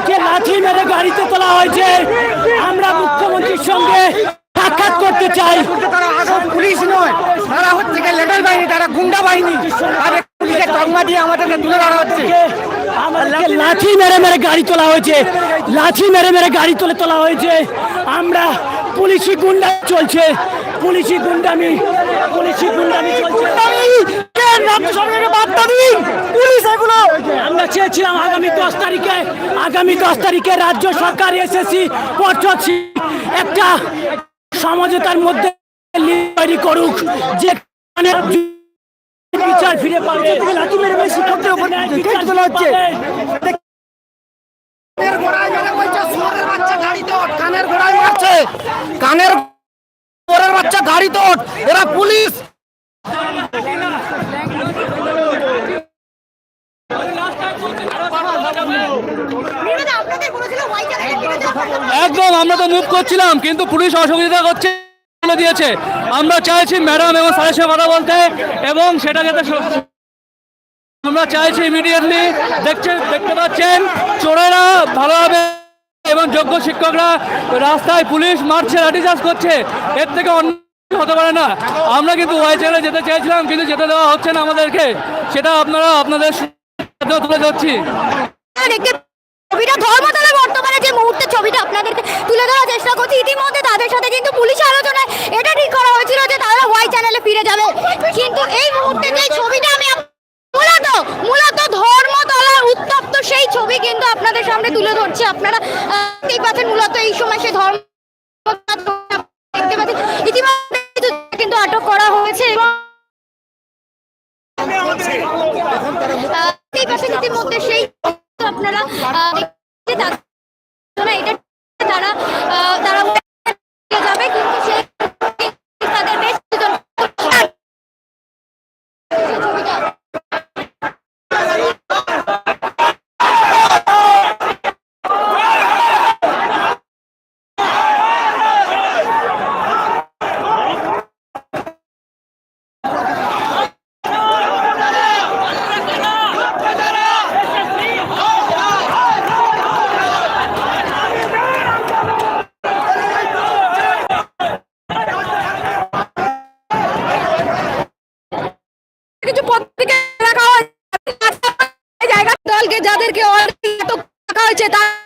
আমাদেরকে লাঠি মেরে গাড়িতে তোলা হয়েছে আমরা মুখ্যমন্ত্রীর সঙ্গে সাক্ষাৎ করতে চাই। পুলিশ নয় তারা হচ্ছে লেটার বাহিনী তারা গুন্ডা বাহিনী। পুলিশের তকমা দিয়ে আমাদেরকে তুলে ধরা হচ্ছে। লাঠি মেরে মেরে গাড়ি তোলা হয়েছে লাঠি মেরে মেরে গাড়ি তুলে তোলা হয়েছে। আমরা পুলিশি গুন্ডা চলছে পুলিশি গুন্ডামি পুলিশি গুন্ডামি চলছে। পুলিশ এগুলো আমরা চেয়েছিলাম আগামী দশ তারিখে আগামী দশ তারিখে রাজ্য সরকার এসএসসি পর্ষদ একটা সমঝোতার মধ্যে তৈরি করুক যেখানে বিচার ফিরে পাবে। লাঠি মেরে মেরে শিক্ষকদের উপর বিচার তোলা হচ্ছে কানের গোড়ায় মারছে। কানের বাচ্চা গাড়ি তোট এরা পুলিশ। একদম, আমরা তো মুভ করছিলাম, কিন্তু পুলিশ অসুবিধা করছে দিয়েছে। আমরা চাইছি ম্যাডাম এবং স্যারের সঙ্গে কথা বলতে, এবং সেটা যাতে আমরা চাইছি ইমিডিয়েটলি দেখছেন দেখতে পাচ্ছেন, চোরেরা ভালোভাবে এবং যোগ্য শিক্ষকরা রাস্তায় পুলিশ মারছে লাঠিচার্জ করছে। এর থেকে অন্য হতে পারে না। আমরা কিন্তু ওয়াই চ্যানেলে যেতে চাইছিলাম কিন্তু যেতে দেওয়া হচ্ছে না আমাদেরকে। সেটা আপনারা আপনাদের তুলে ধরছি। তারা ফিরে যাবে। কিন্তু এই মুহূর্তে ছবিটা আমি মূলত মূলত উত্তপ্ত সেই ছবি কিন্তু আপনাদের সামনে তুলে ধরছি। আপনারা দেখতেই পাচ্ছেন মূলত এই সময় সেই ধর্ম দেখতে পাচ্ছেন। ইতিমধ্যে কিন্তু আটক করা হয়েছে এবং ইতিমধ্যে সেই আপনারা 谢大。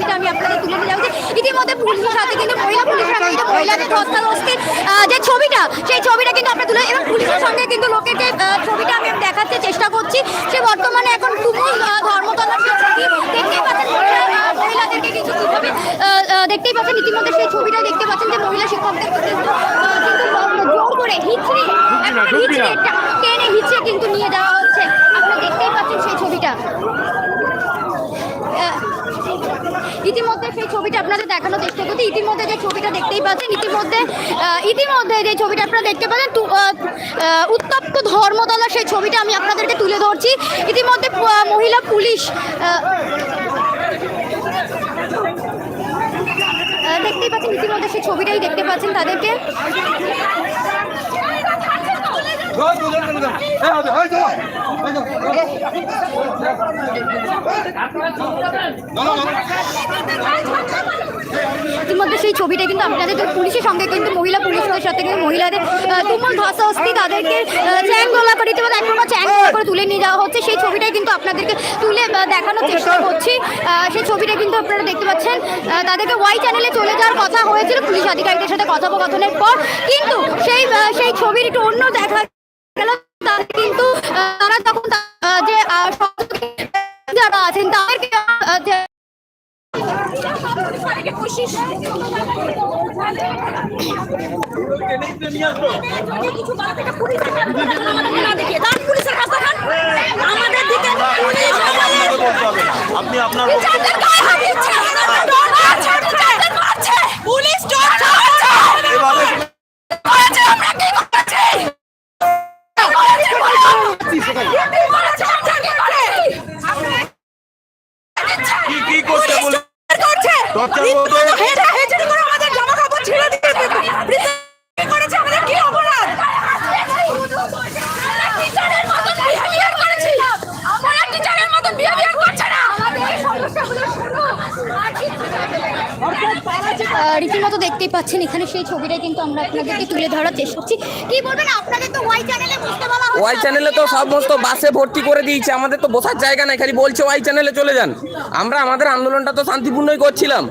ছবিটা আমি আপনাদের তুলে দিলাম যে ইতিমধ্যে পুলিশের সাথে কিন্তু মহিলা পুলিশের সাথে কিন্তু মহিলাদের ধস্তাধস্তির আহ, যে ছবিটা সেই ছবিটা কিন্তু আমরা তুলে এবং পুলিশের সঙ্গে কিন্তু লোকের যে ছবিটা আমি দেখাতে চেষ্টা করছি। সে বর্তমানে এখন তুমুল ধর্মতলার ছবি দেখতেই পাচ্ছেন। মহিলাদেরকে কিছু কীভাবে আহ, আহ, দেখতেই পাচ্ছেন ইতিমধ্যে সেই ছবিটা দেখতে পাচ্ছেন যে মহিলা শিক্ষকদেরকে কিন্তু কিন্তু জোর করে হিচড়ে হিচড়ে টেনে হিচড়ে কিন্তু নিয়ে যাওয়া হচ্ছে। আপনারা দেখতেই পাচ্ছেন সেই ছবিটা। ইতিমধ্যে সেই ছবিটা আপনাদের দেখানোর চেষ্টা করছি। ইতিমধ্যে যে ছবিটা দেখতেই পাচ্ছেন, ইতিমধ্যে ইতিমধ্যে যে ছবিটা আপনারা দেখতে পাচ্ছেন উত্তপ্ত ধর্মতলা সেই ছবিটা আমি আপনাদেরকে তুলে ধরছি। ইতিমধ্যে মহিলা পুলিশ দেখতেই পাচ্ছেন, ইতিমধ্যে সেই ছবিটাই দেখতে পাচ্ছেন তাদেরকে। ইতিমধ্যে সেই ছবিটা কিন্তু আপনাদের পুলিশের সঙ্গে কিন্তু মহিলা পুলিশের সাথে কিন্তু মহিলাদের তুমুল ধস্তাধস্তি তাদেরকে চ্যাং গোলা করে ইতিমধ্যে নম্বর চ্যাং গোলা করে তুলে নিয়ে যাওয়া হচ্ছে। সেই ছবিটাই কিন্তু আপনাদেরকে তুলে দেখানোর চেষ্টা করছি। আহ, সেই ছবিটা কিন্তু আপনারা দেখতে পাচ্ছেন। তাদেরকে ওয়াই চ্যানেলে চলে যাওয়ার কথা হয়েছিল। পুলিশ আধিকারিকদের সাথে কথোপকথনের পর কিন্তু সেই সেই ছবির একটু অন্য দেখা গেল কিন্তু তারা যখন যে যারা আছেন তাদেরকে যে আমাদের দিকে পুলিশ আপনি আপনার টিচারদের গায়ে হাত দিচ্ছে ডর মারছে টিচারদের মারছে পুলিশ ডর চালাচ্ছে এভাবে করেছে আমরা কি করেছি করেছে বলো। কি করেছে আমরা কি করেছি? কি কি করছে বলে করছে Torture রীতিমতো বলতে- হেঁটে হেঁচড়ি করে আমাদের জামা কাপড় ছিঁড়ে দিয়ে বৃদ্ধ কি করেছে আমাদের কি অপরাধ টিচারের মতন বিহেভিয়ার করেছি আমরা টিচারের মতন বিহেভিয়ার করছে না। রীতিমতো দেখতেই পাচ্ছেন এখানে সেই ছবিটাই কিন্তু আমরা আপনাদেরকে তুলে ধরার চেষ্টা করছি। কি বলবেন? আপনাদের তো ওয়াই চ্যানেলে বুঝতে বলা হচ্ছে। ওয়াই চ্যানেলে তো সমস্ত বাসে ভর্তি করে দিয়েছে আমাদের তো বসার জায়গা নাই খালি বলছে ওয়াই চ্যানেলে চলে যান। আমরা আমাদের আন্দোলনটা তো শান্তিপূর্ণই করছিলাম।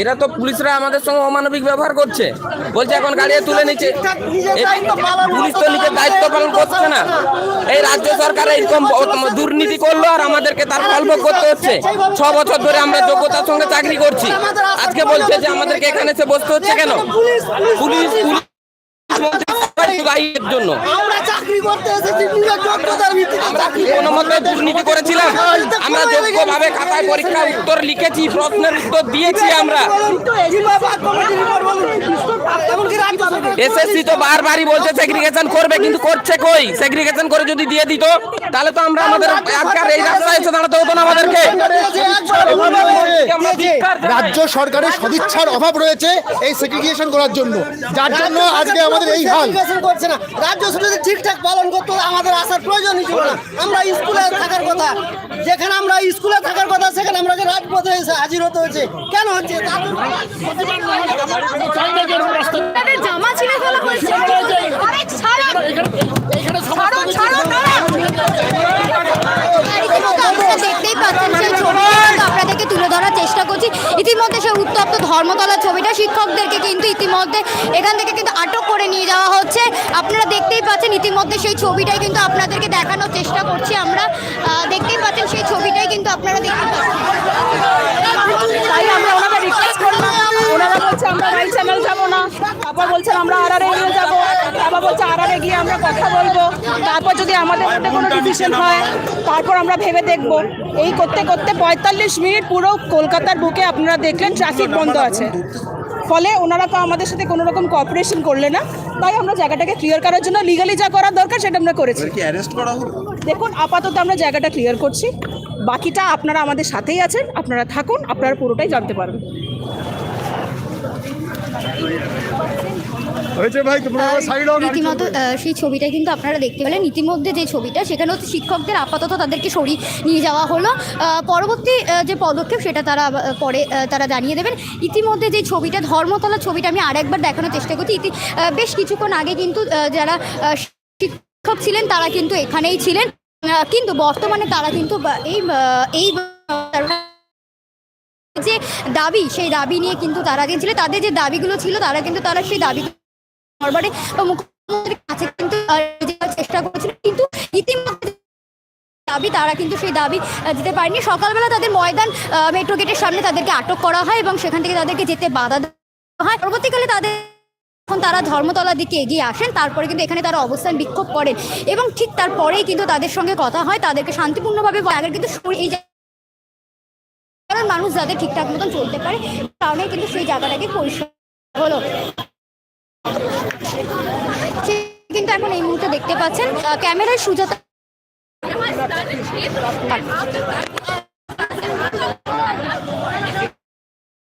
এরা তো পুলিশরা আমাদের সঙ্গে অমানবিক ব্যবহার করছে। বলছে এখন গাড়ি তুলে নিচ্ছে। পুলিশ তো নিজের দায়িত্ব পালন করছে না। এই রাজ্য সরকার এইরকম দুর্নীতি করল আর আমাদেরকে তার ফলভোগ করতে হচ্ছে। ছ বছর ধরে আমরা যোগ্যতার সঙ্গে চাকরি করছি। আজকে বলছে যে আমাদেরকে এখানে এসে বসতে হচ্ছে কেন? পুলিশ পুলিশ মন্ত্রী দায়ী এর জন্য। আমরা চাকরি করতে এসেছি যোগ্যতার ভিত্তিতে আমরা কোনো মতে দুর্নীতি করেছিলাম। আমরা যোগ্যভাবে খাতায় পরীক্ষা উত্তর লিখেছি প্রশ্নের উত্তর দিয়েছি আমরা। এসএসসি তো বারবারই বলছে সেগ্রিগেশন করবে কিন্তু করছে কই? সেগ্রিগেশন করে যদি দিয়ে দিত তাহলে তো আমরা আমাদের আজকাল এই রাস্তায় এসে দাঁড়াতে হতো না আমাদেরকে। রাজ্য সরকারের সদিচ্ছার অভাব রয়েছে এই সেগ্রিগেশন করার জন্য। যার জন্য আজকে আমাদের এই হাল। Segregation করছে না। রাজ্য শুধু ঠিকঠাক পালন করতো আমাদের আসার প্রয়োজনই ছিল না। আমরা স্কুলে থাকার কথা যেখানে আমরা স্কুলে থাকার কথা সেখানে আমরা রাজপথে এসে হাজির হতে হয়েছে কেন হচ্ছে? জামা ছিঁড়ে ফেলা হয়েছে। দেখতেই পাচ্ছেন সেই আপনাদেরকে তুলে ধরার চেষ্টা করছি। ইতিমধ্যে সেই উত্তপ্ত ধর্মতলা ছবিটা শিক্ষকদেরকে কিন্তু ইতিমধ্যে এখান থেকে কিন্তু আটক করে নিয়ে যাওয়া আপনারা দেখতেই পাচ্ছেন ইতিমধ্যে সেই ছবিটাই কিন্তু আপনাদেরকে দেখানোর চেষ্টা করছি আমরা। দেখতেই পাচ্ছেন সেই ছবিটাই কিন্তু আপনারা দেখতে পাচ্ছেন। তাই আমরা ওনাকে রিকোয়েস্ট করলাম। ওনারা বলছে আমরা চ্যানেল যাব না। তারপর বলছেন আমরা আরআরএ নিয়ে যাব। তারপর বলছে আরআরএ গিয়ে আমরা কথা বলব। তারপর যদি আমাদের মধ্যে কোনো ডিসিশন হয় তারপর আমরা ভেবে দেখব। এই করতে করতে পঁয়তাল্লিশ মিনিট পুরো কলকাতার বুকে আপনারা দেখলেন ট্রাফিক বন্ধ আছে। ফলে ওনারা তো আমাদের সাথে কোনো রকম কোঅপারেশন করলে না। তাই আমরা জায়গাটাকে ক্লিয়ার করার জন্য লিগালি যা করার দরকার সেটা আমরা করেছি। দেখুন আপাতত আমরা জায়গাটা ক্লিয়ার করছি। বাকিটা আপনারা আমাদের সাথেই আছেন আপনারা থাকুন আপনারা পুরোটাই জানতে পারবেন। হয়েছে ভাই তোমরা সাইড রীতিমতো সেই ছবিটা কিন্তু আপনারা দেখতে পেলেন। ইতিমধ্যে যে ছবিটা সেখানে হচ্ছে শিক্ষকদের আপাতত তাদেরকে সরিয়ে নিয়ে যাওয়া হলো। পরবর্তী যে পদক্ষেপ সেটা তারা পরে তারা জানিয়ে দেবেন। ইতিমধ্যে যে ছবিটা ধর্মতলা ছবিটা আমি আরেকবার দেখানোর চেষ্টা করছি। ইতি বেশ কিছুক্ষণ আগে কিন্তু যারা শিক্ষক ছিলেন তারা কিন্তু এখানেই ছিলেন। কিন্তু বর্তমানে তারা কিন্তু এই এই যে দাবি সেই দাবি নিয়ে কিন্তু তারা যে ছিল তাদের যে দাবিগুলো ছিল তারা কিন্তু তারা সেই দাবি দরবারে বা মুখ্যমন্ত্রীর কাছে কিন্তু চেষ্টা করেছিল। কিন্তু ইতিমধ্যে দাবি, তারা কিন্তু সেই দাবি দিতে পারেনি। সকালবেলা তাদের ময়দান মেট্রো গেটের সামনে তাদেরকে আটক করা হয় এবং সেখান থেকে তাদেরকে যেতে বাধা দেওয়া হয়। পরবর্তীকালে তাদের তারা ধর্মতলার দিকে এগিয়ে আসেন, তারপরে কিন্তু এখানে তারা অবস্থান বিক্ষোভ করেন এবং ঠিক তারপরেই কিন্তু তাদের সঙ্গে কথা হয়। তাদেরকে শান্তিপূর্ণভাবে আগে কিন্তু এই মানুষ যাতে ঠিকঠাক মতন চলতে পারে কারণে কিন্তু সেই জায়গাটাকে পরিষ্কার হলো। কিন্তু এখন এই মুহূর্তে দেখতে পাচ্ছেন ক্যামেরার সুজাতা